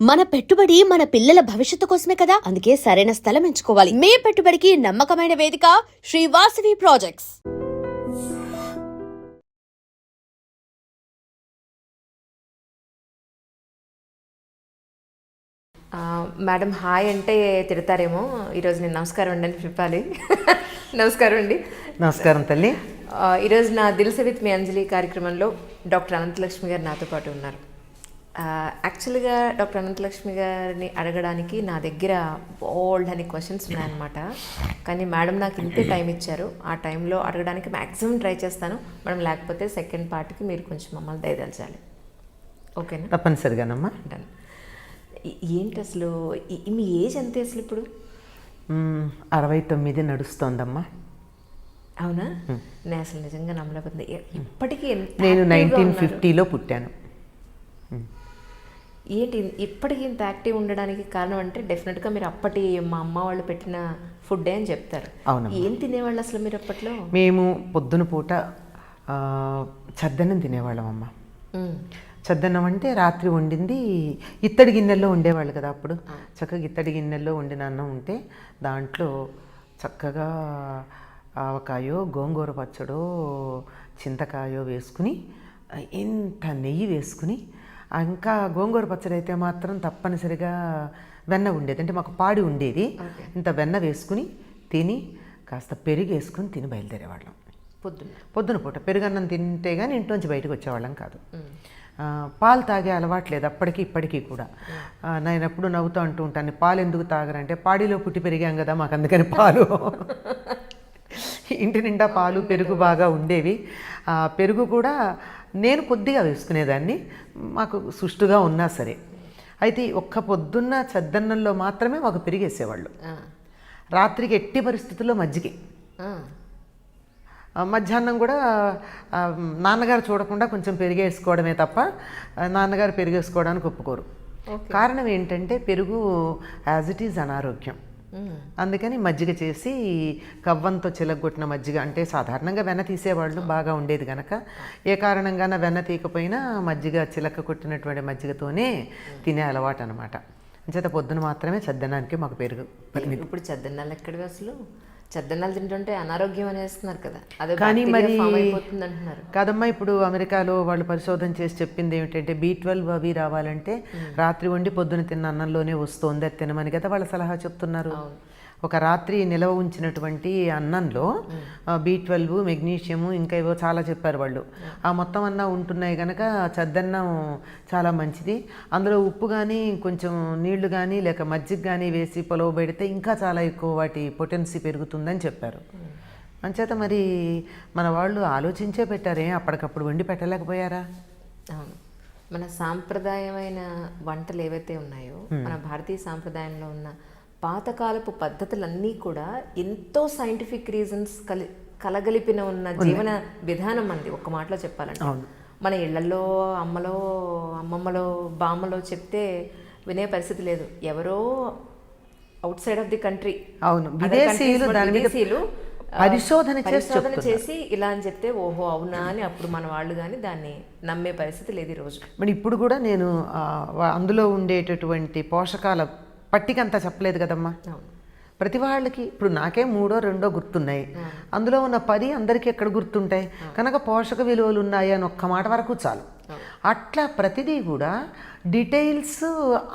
మన పెట్టుబడి మన పిల్లల భవిష్యత్తు కోసమే కదా? అందుకే సరైన స్థలం ఎంచుకోవాలి. మీ పెట్టుబడికి నమ్మకమైన వేదిక శ్రీ వాసవి ప్రాజెక్ట్స్ ఆ, మేడం హాయ్ అంటే తిడతారేమో. ఈరోజు నేను నమస్కారం అండి అని చెప్పాలి నమస్కారం అండి. నమస్కారం తల్లి. ఈరోజు నా దిల్స విత్ మీ అంజలి కార్యక్రమంలో డాక్టర్ అనంతలక్ష్మి గారు నాతో పాటు ఉన్నారు. యాక్చువల్గా డాక్టర్ అనంతలక్ష్మి గారిని అడగడానికి నా దగ్గర బోల్డ్ అని క్వశ్చన్స్ ఉన్నాయన్నమాట. కానీ మేడం నాకు ఇంతే టైం ఇచ్చారు. ఆ టైంలో అడగడానికి మ్యాక్సిమం ట్రై చేస్తాను. మేడం లేకపోతే సెకండ్ పార్ట్కి మీరు కొంచెం మమ్మల్ని దయదలచాలి. ఓకేనా తప్పనిసరిగానమ్మా డన్ ఏంటి అసలు? మీ ఏజ్ ఎంత అసలు ఇప్పుడు? అరవై తొమ్మిది నడుస్తోందమ్మా. అవునా? నేను అసలు నిజంగా నమ్మలేకపోతుంది ఇప్పటికీ నేను నైన్టీన్. ఫిఫ్టీలో పుట్టాను. ఏంటి ఇప్పటికీ ఇంత యాక్టివ్ ఉండడానికి కారణం అంటే డెఫినెట్గా మీరు అప్పటి మా అమ్మ వాళ్ళు పెట్టిన ఫుడ్డే అని చెప్తారు. అవునమ్మా. ఏం తినేవాళ్ళు అసలు మీరు అప్పట్లో? మేము పొద్దున పూట చద్దన్నం తినేవాళ్ళం అమ్మ. మ్మ్. చద్దన్నం అంటే రాత్రి వండింది ఇత్తడి గిన్నెల్లో ఉండేవాళ్ళు కదా అప్పుడు. చక్కగా ఇత్తడి గిన్నెల్లో వండిన అన్నం ఉంటే దాంట్లో చక్కగా ఆవకాయో గోంగూర పచ్చడో చింతకాయో వేసుకుని ఇంత నెయ్యి వేసుకుని ఇంకా గోంగూర పచ్చడి అయితే మాత్రం తప్పనిసరిగా వెన్న ఉండేది. అంటే మాకు పాడి ఉండేది. ఇంత వెన్న వేసుకుని తిని కాస్త పెరుగు వేసుకుని తిని బయలుదేరేవాళ్ళం. పొద్దున్న. పొద్దున పూట పెరుగన్నం తింటే కానీ ఇంట్లోంచి బయటకు వచ్చేవాళ్ళం కాదు. పాలు తాగే అలవాటు లేదు అప్పటికి ఇప్పటికీ కూడా. నేను ఎప్పుడు నవ్వుతూ అంటూ ఉంటాను పాలు ఎందుకు తాగరంటే పాడిలో పుట్టి పెరిగాం కదా మాకు అందుకని పాలు. ఇంటి నిండా పాలు పెరుగు బాగా ఉండేవి. పెరుగు కూడా నేను కొద్దిగా వేసుకునేదాన్ని. మాకు సుష్టుగా ఉన్నా సరే. అయితే ఒక్క పొద్దున్న చద్దన్నంలో మాత్రమే మాకు పెరిగేసేవాళ్ళు. రాత్రికి ఎట్టి పరిస్థితుల్లో మజ్జిగే. మధ్యాహ్నం కూడా నాన్నగారు చూడకుండా కొంచెం పెరిగేసుకోవడమే తప్ప నాన్నగారు పెరిగేసుకోవడానికి ఒప్పుకోరు. కారణం ఏంటంటే పెరుగు యాజ్ ఇట్ ఈజ్ అనారోగ్యం. అందుకని మజ్జిగ చేసి కవ్వంతో చిలగొట్టిన మజ్జిగ అంటే సాధారణంగా వెన్న తీసేవాళ్ళు బాగా ఉండేది కనుక ఏ కారణంగాన వెన్న తీయకపోయినా మజ్జిగ చిలక కొట్టినటువంటి మజ్జిగతోనే తినే అలవాటు అనమాట అంచేత పొద్దున మాత్రమే చద్దనానికి మాకు పెరుగు ఇప్పుడు చద్దన్నాలు ఎక్కడివి అసలు? చద్దన్నాలు తింటుంటే అనారోగ్యం అనేస్తున్నారు కదా. అదే కానీ మరి అంటున్నారు కాదమ్మా ఇప్పుడు అమెరికాలో వాళ్ళు పరిశోధన చేసి చెప్పింది ఏమిటంటే బీ ట్వెల్వ్ అవి రావాలంటే రాత్రి వండి పొద్దున తిన్న అన్నంలోనే వస్తుంది అది తినమని కదా వాళ్ళ సలహా చెప్తున్నారు. ఒక రాత్రి నిలవ ఉంచినటువంటి అన్నంలో బీ ట్వెల్వ్ మెగ్నీషియము ఇంకా ఏవో చాలా చెప్పారు వాళ్ళు. ఆ మొత్తం అన్నా ఉంటున్నాయి కనుక చద్దన్నం చాలా మంచిది. అందులో ఉప్పు కానీ కొంచెం నీళ్ళు కానీ లేక మజ్జిగ కానీ వేసి పొలవ పెడితే ఇంకా చాలా ఎక్కువ వాటి పొటెన్సీ పెరుగుతుందని చెప్పారు. అంచేత మరి మన వాళ్ళు ఆలోచించే పెట్టారే అప్పటికప్పుడు వండి పెట్టలేకపోయారా? అవును. మన సాంప్రదాయమైన వంటలు ఏవైతే ఉన్నాయో మన భారతీయ సాంప్రదాయంలో ఉన్న పాతకాలపు పద్ధతులన్నీ కూడా ఎంతో సైంటిఫిక్ రీజన్స్ కలి కలగలిపిన ఉన్న జీవన విధానం అంది ఒక్క మాటలో చెప్పాలంటే. మన ఇళ్ళలో అమ్మలో అమ్మమ్మలో బామ్మలో చెప్తే వినే పరిస్థితి లేదు. ఎవరో outside of the country అవును విదేశీయులు దాని విదేశీయులు పరిశోధన పరిశోధన చేసి ఇలా అని చెప్తే ఓహో అవునా అని అప్పుడు మన వాళ్ళు కానీ దాన్ని నమ్మే పరిస్థితి లేదు ఈ రోజు. మరి ఇప్పుడు కూడా నేను అందులో ఉండేటటువంటి పోషకాల పట్టిక అంతా చెప్పలేదు కదమ్మా. ప్రతి వాళ్ళకి ఇప్పుడు నాకే మూడో రెండో గుర్తున్నాయి. అందులో ఉన్న పది అందరికీ ఎక్కడ గుర్తుంటాయి? కనుక పోషక విలువలు ఉన్నాయి అని ఒక్క మాట వరకు చాలు. అట్లా ప్రతిదీ కూడా డీటెయిల్స్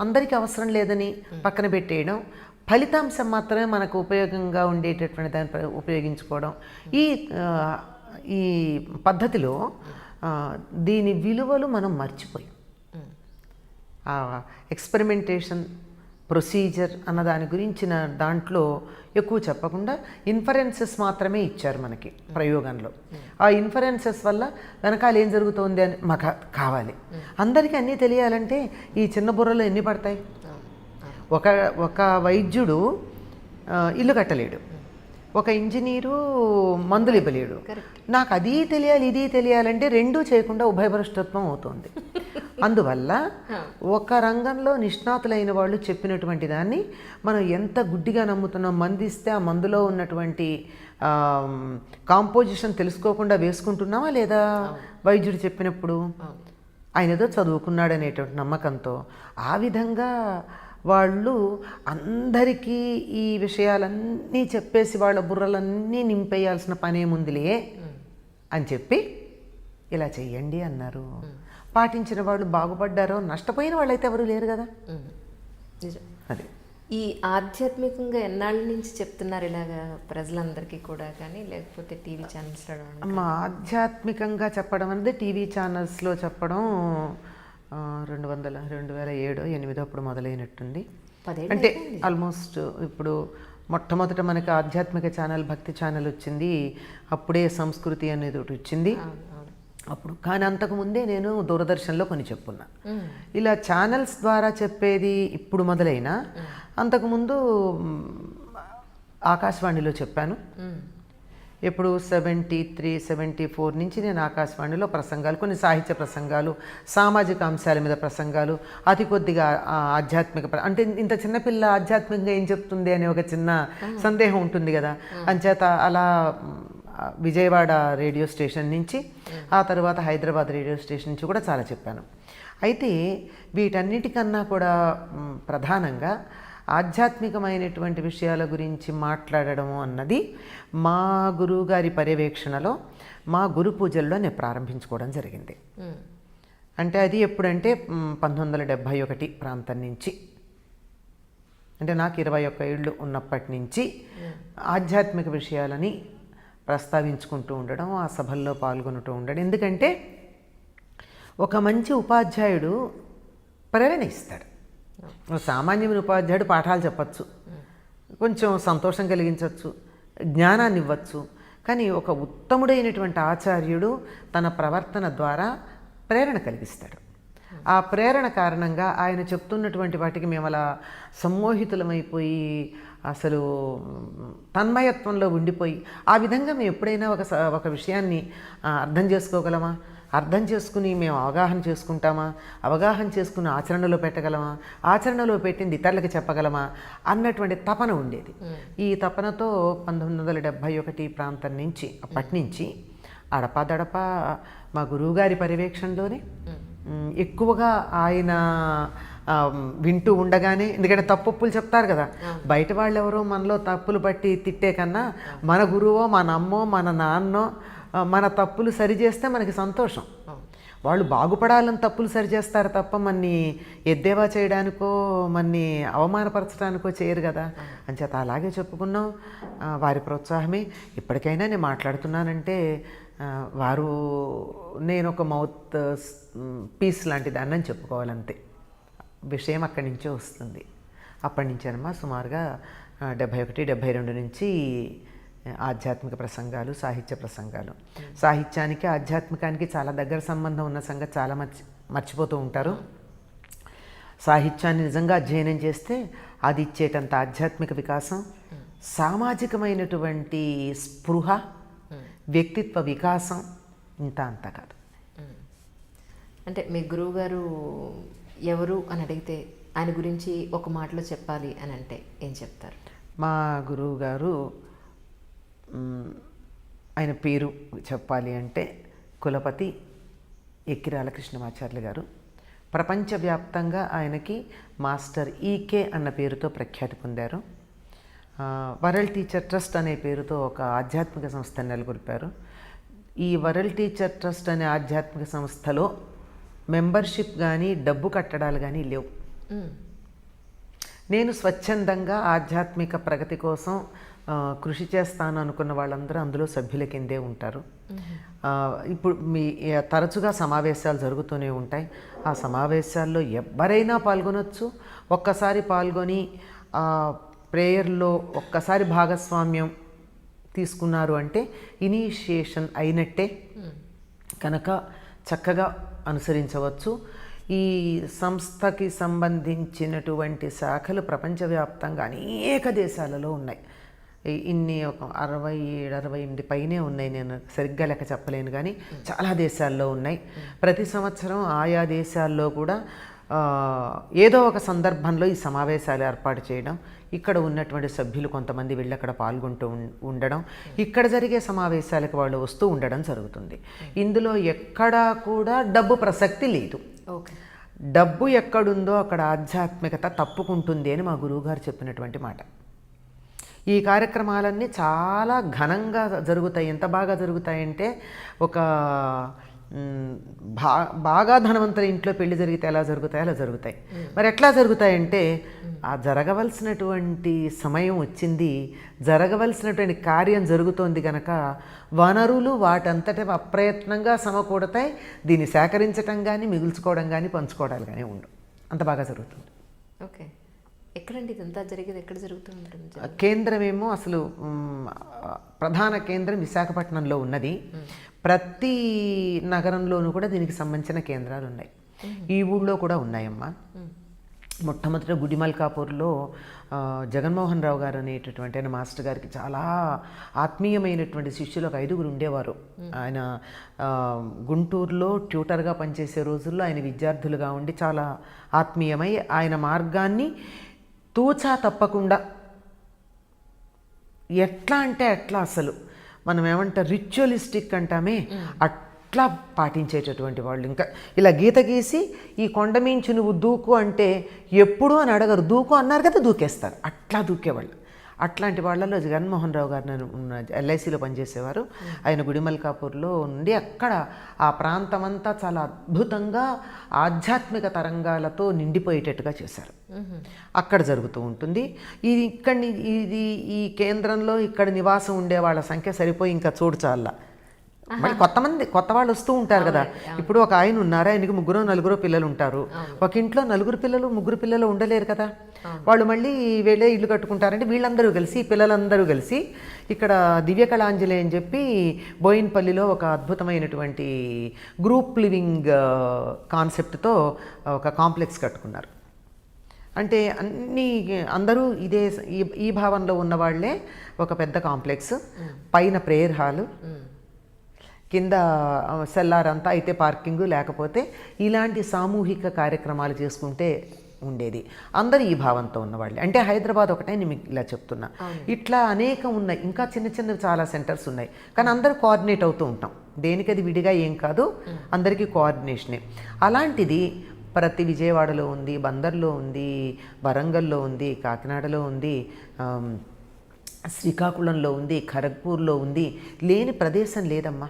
అందరికీ అవసరం లేదని పక్కన పెట్టేయడం ఫలితాంశం మాత్రమే మనకు ఉపయోగంగా ఉండేటటువంటి దాన్ని ఉపయోగించుకోవడం. ఈ ఈ పద్ధతిలో దీని విలువలు మనం మర్చిపోయాం ఎక్స్పెరిమెంటేషన్ ప్రొసీజర్ అన్న దాని గురించిన దాంట్లో ఎక్కువ చెప్పకుండా ఇన్ఫరెన్సెస్ మాత్రమే ఇచ్చారు మనకి ప్రయోగంలో. ఆ ఇన్ఫరెన్సెస్ వల్ల వెనకాల ఏం జరుగుతోంది అని మాకు కావాలి. అందరికీ అన్నీ తెలియాలంటే ఈ చిన్న బుర్రలో ఎన్ని పడతాయి? ఒక ఒక వైద్యుడు ఇల్లు కట్టలేడు. ఒక ఇంజనీరు మందులు ఇవ్వలేడు. నాకు అది తెలియాలి ఇది తెలియాలంటే రెండూ చేయకుండా ఉభయభ్రష్టత్వం అవుతుంది. అందువల్ల ఒక రంగంలో నిష్ణాతులైన వాళ్ళు చెప్పినటువంటి దాన్ని మనం ఎంత గుడ్డిగా నమ్ముతున్నాం మంది ఇస్తే ఆ మందులో ఉన్నటువంటి కాంపోజిషన్ తెలుసుకోకుండా వేసుకుంటున్నామా లేదా వైద్యుడు చెప్పినప్పుడు? ఆయన ఏదో చదువుకున్నాడు అనేటువంటి నమ్మకంతో. ఆ విధంగా వాళ్ళు అందరికీ ఈ విషయాలన్నీ చెప్పేసి వాళ్ళ బుర్రలన్నీ నింపేయాల్సిన పనేముందిలే అని చెప్పి ఇలా చెయ్యండి అన్నారు. పాటించిన వాళ్ళు బాగుపడ్డారో నష్టపోయిన వాళ్ళైతే ఎవరు లేరు కదా. అది. ఈ ఆధ్యాత్మికంగా ఎన్నాళ్ళ నుంచి చెప్తున్నారు ఇలాగా ప్రజలందరికీ కూడా కానీ లేకపోతే టీవీ ఛానల్స్ అమ్మ ఆధ్యాత్మికంగా చెప్పడం అనేది టీవీ ఛానల్స్లో చెప్పడం రెండు వందల రెండు వేల ఏడు ఎనిమిదో అప్పుడు మొదలైనట్టుంది. అంటే ఆల్మోస్ట్ ఇప్పుడు మొట్టమొదట మనకి ఆధ్యాత్మిక ఛానల్ భక్తి ఛానల్ వచ్చింది. అప్పుడే సంస్కృతి అనేది ఒకటి వచ్చింది. అప్పుడు. కానీ అంతకు ముందే నేను దూరదర్శన్లో కొన్ని చెప్పున్నా. ఇలా ఛానల్స్ ద్వారా చెప్పేది ఇప్పుడు మొదలైనా అంతకుముందు ఆకాశవాణిలో చెప్పాను. ఎప్పుడు సెవెంటీ త్రీ సెవెంటీ ఫోర్ నుంచి నేను ఆకాశవాణిలో ప్రసంగాలు కొన్ని సాహిత్య ప్రసంగాలు సామాజిక అంశాల మీద ప్రసంగాలు అతి కొద్దిగా ఆధ్యాత్మిక అంటే ఇంత చిన్నపిల్ల ఆధ్యాత్మికంగా ఏం చెప్తుంది అనే ఒక చిన్న సందేహం ఉంటుంది కదా. అంచేత అలా విజయవాడ రేడియో స్టేషన్ నుంచి ఆ తర్వాత హైదరాబాద్ రేడియో స్టేషన్ నుంచి కూడా చాలా చెప్పాను. అయితే వీటన్నిటికన్నా కూడా ప్రధానంగా ఆధ్యాత్మికమైనటువంటి విషయాల గురించి మాట్లాడడము అన్నది మా గురువుగారి పర్యవేక్షణలో మా గురు పూజల్లో నేను ప్రారంభించుకోవడం జరిగింది. అంటే అది ఎప్పుడంటే పంతొమ్మిది వందల డెబ్భై ఒకటి ప్రాంతం నుంచి. అంటే నాకు ఇరవై ఒక్క ఏళ్ళు ఉన్నప్పటి నుంచి ఆధ్యాత్మిక విషయాలని ప్రస్తావించుకుంటూ ఉండడం ఆ సభల్లో పాల్గొంటూ ఉండడం. ఎందుకంటే ఒక మంచి ఉపాధ్యాయుడు ప్రేరణ ఇస్తాడు. సామాన్యమైన ఉపాధ్యాయుడు పాఠాలు చెప్పచ్చు కొంచెం సంతోషం కలిగించవచ్చు జ్ఞానాన్ని ఇవ్వచ్చు. కానీ ఒక ఉత్తముడైనటువంటి ఆచార్యుడు తన ప్రవర్తన ద్వారా ప్రేరణ కలిగిస్తాడు. ఆ ప్రేరణ కారణంగా ఆయన చెప్తున్నటువంటి వాటికి మేము అలా సమ్మోహితులమైపోయి అసలు తన్మయత్వంలో ఉండిపోయి ఆ విధంగా మేము ఎప్పుడైనా ఒక ఒక విషయాన్ని అర్థం చేసుకోగలమా? అర్థం చేసుకుని మేము అవగాహన చేసుకుంటామా? అవగాహన చేసుకుని ఆచరణలో పెట్టగలమా? ఆచరణలో పెట్టింది ఇతరులకు చెప్పగలమా? అన్నటువంటి తపన ఉండేది. ఈ తపనతో పంతొమ్మిది వందల డెబ్భై ఒకటి ప్రాంతం నుంచి అప్పటి నుంచి అడపాదడప మా గురువుగారి పర్యవేక్షణలోనే ఎక్కువగా ఆయన వింటూ ఉండగానే ఎందుకంటే తప్పులు చెప్తారు కదా బయట వాళ్ళు ఎవరో మనలో తప్పులు బట్టి తిట్టే కన్నా మన గురువో మన అమ్మో మన నాన్నో మన తప్పులు సరిచేస్తే మనకి సంతోషం. వాళ్ళు బాగుపడాలని తప్పులు సరిచేస్తారు తప్ప మన్ని ఎద్దేవా చేయడానికో మన్ని అవమానపరచడానికో చేయరు కదా. అంచేత అలాగే చెప్పుకున్నాం. వారి ప్రోత్సాహమే. ఇప్పటికైనా నేను మాట్లాడుతున్నానంటే వారు నేను ఒక మౌత్ పీస్ లాంటి దాన్ని అని చెప్పుకోవాలంతే. విషయం అక్కడి నుంచే వస్తుంది. అప్పటి నుంచేనమ్మా సుమారుగా ఆ, డెబ్భై ఒకటి డెబ్భై రెండు నుంచి ఆధ్యాత్మిక ప్రసంగాలు సాహిత్య ప్రసంగాలు. సాహిత్యానికి ఆధ్యాత్మికానికి చాలా దగ్గర సంబంధం ఉన్న సంగతి చాలా మర్చి మర్చిపోతూ ఉంటారు. సాహిత్యాన్ని నిజంగా అధ్యయనం చేస్తే అది ఇచ్చేటంత ఆధ్యాత్మిక వికాసం సామాజికమైనటువంటి స్పృహ వ్యక్తిత్వ వికాసం ఇంత అంత కాదు. అంటే మీ గురువు గారు ఎవరు అని అడిగితే ఆయన గురించి ఒక మాటలో చెప్పాలి అని అంటే ఏం చెప్తారు? మా గురువు గారు ఆయన పేరు చెప్పాలి అంటే కులపతి ఎక్కిరాల కృష్ణమాచార్యులు గారు. ప్రపంచవ్యాప్తంగా ఆయనకి మాస్టర్ ఈకే అన్న పేరుతో ప్రఖ్యాతి పొందారు. వరల్డ్ టీచర్ ట్రస్ట్ అనే పేరుతో ఒక ఆధ్యాత్మిక సంస్థ నెలకొల్పారు. ఈ వరల్డ్ టీచర్ ట్రస్ట్ అనే ఆధ్యాత్మిక సంస్థలో మెంబర్షిప్ కానీ డబ్బు కట్టడాలు కానీ లేవు. నేను స్వచ్ఛందంగా ఆధ్యాత్మిక ప్రగతి కోసం కృషి చేస్తాను అనుకున్న వాళ్ళందరూ అందులో సభ్యుల కిందే ఉంటారు. ఇప్పుడు మీ తరచుగా సమావేశాలు జరుగుతూనే ఉంటాయి. ఆ సమావేశాల్లో ఎవరైనా పాల్గొనొచ్చు. ఒక్కసారి పాల్గొని ప్రేయర్లో ఒక్కసారి భాగస్వామ్యం తీసుకున్నారు అంటే ఇనీషియేషన్ అయినట్టే. కనుక చక్కగా అనుసరించవచ్చు. ఈ సంస్థకి సంబంధించినటువంటి శాఖలు ప్రపంచవ్యాప్తంగా అనేక దేశాలలో ఉన్నాయి. ఇన్ని ఒక అరవై ఏడు అరవై ఎనిమిది పైనే ఉన్నాయి. నేను సరిగ్గా లెక్క చెప్పలేను కానీ చాలా దేశాల్లో ఉన్నాయి. ప్రతి సంవత్సరం ఆయా దేశాల్లో కూడా ఏదో ఒక సందర్భంలో ఈ సమావేశాలు ఏర్పాటు చేయడం ఇక్కడ ఉన్నటువంటి సభ్యులు కొంతమంది వెళ్ళి అక్కడ పాల్గొంటూ ఉండడం ఇక్కడ జరిగే సమావేశాలకు వాళ్ళు వస్తూ ఉండడం జరుగుతుంది. ఇందులో ఎక్కడా కూడా డబ్బు ప్రసక్తి లేదు. ఓకే. డబ్బు ఎక్కడుందో అక్కడ ఆధ్యాత్మికత తప్పుకుంటుంది అని మా గురువుగారు చెప్పినటువంటి మాట. ఈ కార్యక్రమాలన్నీ చాలా ఘనంగా జరుగుతాయి. ఎంత బాగా జరుగుతాయంటే ఒక బా బాగా ధనవంతుల ఇంట్లో పెళ్ళి జరిగితే ఎలా జరుగుతాయి అలా జరుగుతాయి. మరి ఎట్లా జరుగుతాయంటే ఆ జరగవలసినటువంటి సమయం వచ్చింది జరగవలసినటువంటి కార్యం జరుగుతోంది గనక వనరులు వాటంతట అప్రయత్నంగా సమకూడతాయి దీన్ని సేకరించటం కానీ మిగుల్చుకోవడం కానీ పంచుకోవడాలు కానీ ఉండవు అంత బాగా జరుగుతుంది. ఓకే. ఎక్కడండి ఇదంతా జరిగేది? ఎక్కడ జరుగుతూ ఉంటుంది కేంద్రమేమో అసలు ప్రధాన కేంద్రం విశాఖపట్నంలో ఉన్నది. ప్రతి నగరంలోనూ కూడా దీనికి సంబంధించిన కేంద్రాలు ఉన్నాయి. ఈ ఊళ్ళో కూడా ఉన్నాయమ్మా. మొట్టమొదట గుడిమల్కాపూర్లో జగన్మోహన్ రావు గారు అనేటటువంటి ఆయన మాస్టర్ గారికి చాలా ఆత్మీయమైనటువంటి శిష్యులు ఒక ఐదుగురు ఉండేవారు. ఆయన గుంటూరులో ట్యూటర్గా పనిచేసే రోజుల్లో ఆయన విద్యార్థులుగా ఉండి చాలా ఆత్మీయమై ఆయన మార్గాన్ని తూచా తప్పకుండా. ఎట్లా అంటే ఎట్లా అసలు. మనం ఏమంటాం రిచువలిస్టిక్ అంటామే. అట్లా పాటించేటటువంటి వాళ్ళు ఇంకా. ఇలా గీత గీసి ఈ కొండ మించి నువ్వు దూకు అంటే ఎప్పుడు అని అడగరు. దూకు అన్నారు కదా దూకేస్తారు. అట్లా దూకేవాళ్ళు. అట్లాంటి వాళ్ళలో జగన్మోహన్ రావు గారు ఉన్న ఎల్ఐసిలో పనిచేసేవారు. ఆయన గుడిమల్కాపూర్లో ఉండి అక్కడ ఆ ప్రాంతం అంతా చాలా అద్భుతంగా ఆధ్యాత్మిక తరంగాలతో నిండిపోయేటట్టుగా చేశారు. అక్కడ జరుగుతూ ఉంటుంది. ఇది ఇక్కడి ఇది ఈ కేంద్రంలో ఇక్కడ నివాసం ఉండే వాళ్ళ సంఖ్య సరిపోయి ఇంకా చూడు చాలా మళ్ళీ కొత్త మంది కొత్త వాళ్ళు వస్తూ ఉంటారు కదా. ఇప్పుడు ఒక ఆయన ఉన్నారు ఆయనకి ముగ్గురు నలుగురు పిల్లలు ఉంటారు. ఒక ఇంట్లో నలుగురు పిల్లలు ముగ్గురు పిల్లలు ఉండలేరు కదా. వాళ్ళు మళ్ళీ వెళ్ళే ఇల్లు కట్టుకుంటారంటే వీళ్ళందరూ కలిసి పిల్లలందరూ కలిసి ఇక్కడ దివ్య కళాంజలి అని చెప్పి బోయిన్పల్లిలో ఒక అద్భుతమైనటువంటి గ్రూప్ లివింగ్ కాన్సెప్ట్తో ఒక కాంప్లెక్స్ కట్టుకున్నారు. అంటే అన్ని అందరూ ఇదే ఈ ఈ భావంలో ఉన్న వాళ్ళే ఒక పెద్ద కాంప్లెక్స్. పైన ప్రేయర్ హాలు. కింద సెల్లార్ అంతా అయితే పార్కింగ్ లేకపోతే ఇలాంటి సామూహిక కార్యక్రమాలు చేసుకుంటే ఉండేది. అందరూ ఈ భావంతో ఉన్నవాళ్ళే. అంటే హైదరాబాద్ ఒకటే నేను మీకు ఇలా చెప్తున్నా. ఇట్లా అనేకం ఉన్నాయి. ఇంకా చిన్న చిన్నవి చాలా సెంటర్స్ ఉన్నాయి. కానీ అందరూ కోఆర్డినేట్ అవుతూ ఉంటాం. దేనికది విడిగా ఏం కాదు. అందరికీ కోఆర్డినేషనే. అలాంటిది ప్రతి విజయవాడలో ఉంది బందర్లో ఉంది వరంగల్లో ఉంది కాకినాడలో ఉంది శ్రీకాకుళంలో ఉంది ఖరగ్పూర్లో ఉంది లేని ప్రదేశం లేదమ్మా.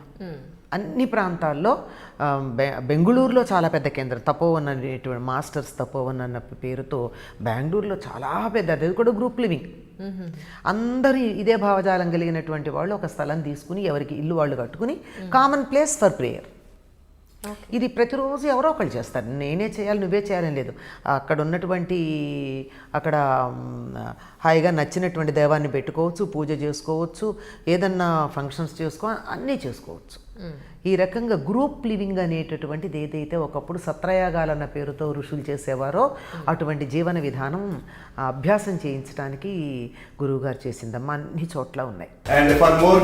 అన్ని ప్రాంతాల్లో బెంగుళూరులో చాలా పెద్ద కేంద్రం. తపోవన్ అనేటువంటి మాస్టర్స్ తపోవన్ అన్న పేరుతో బెంగళూరులో చాలా పెద్ద అది కూడా గ్రూప్ లివింగ్. అందరూ ఇదే భావజాలం కలిగినటువంటి వాళ్ళు ఒక స్థలం తీసుకుని ఎవరికి ఇల్లు వాళ్ళు కట్టుకుని కామన్ ప్లేస్ ఫర్ ప్రేయర్. ఇది ప్రతిరోజు ఎవరో ఒకళ్ళు చేస్తారు. నేనే చేయాలి నువ్వే చేయాలని లేదు. అక్కడ ఉన్నటువంటి అక్కడ హాయిగా నచ్చినటువంటి దేవాన్ని పెట్టుకోవచ్చు పూజ చేసుకోవచ్చు ఏదన్నా ఫంక్షన్స్ చేసుకో అన్నీ చేసుకోవచ్చు. ఈ రకంగా గ్రూప్ లివింగ్ అనేటటువంటిది ఏదైతే ఒకప్పుడు సత్రయాగాలు అన్న పేరుతో ఋషులు చేసేవారో అటువంటి జీవన విధానం అభ్యాసం చేయించడానికి గురువుగారు చేసిందమ్మా అన్ని చోట్ల ఉన్నాయి. And for more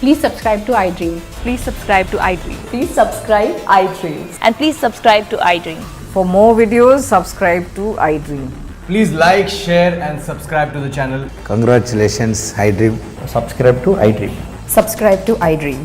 please subscribe to iDream please subscribe to iDream please subscribe iDream and please subscribe to iDream for more videos subscribe to iDream please like share and subscribe to channel congratulations iDream subscribe to iDream subscribe to iDream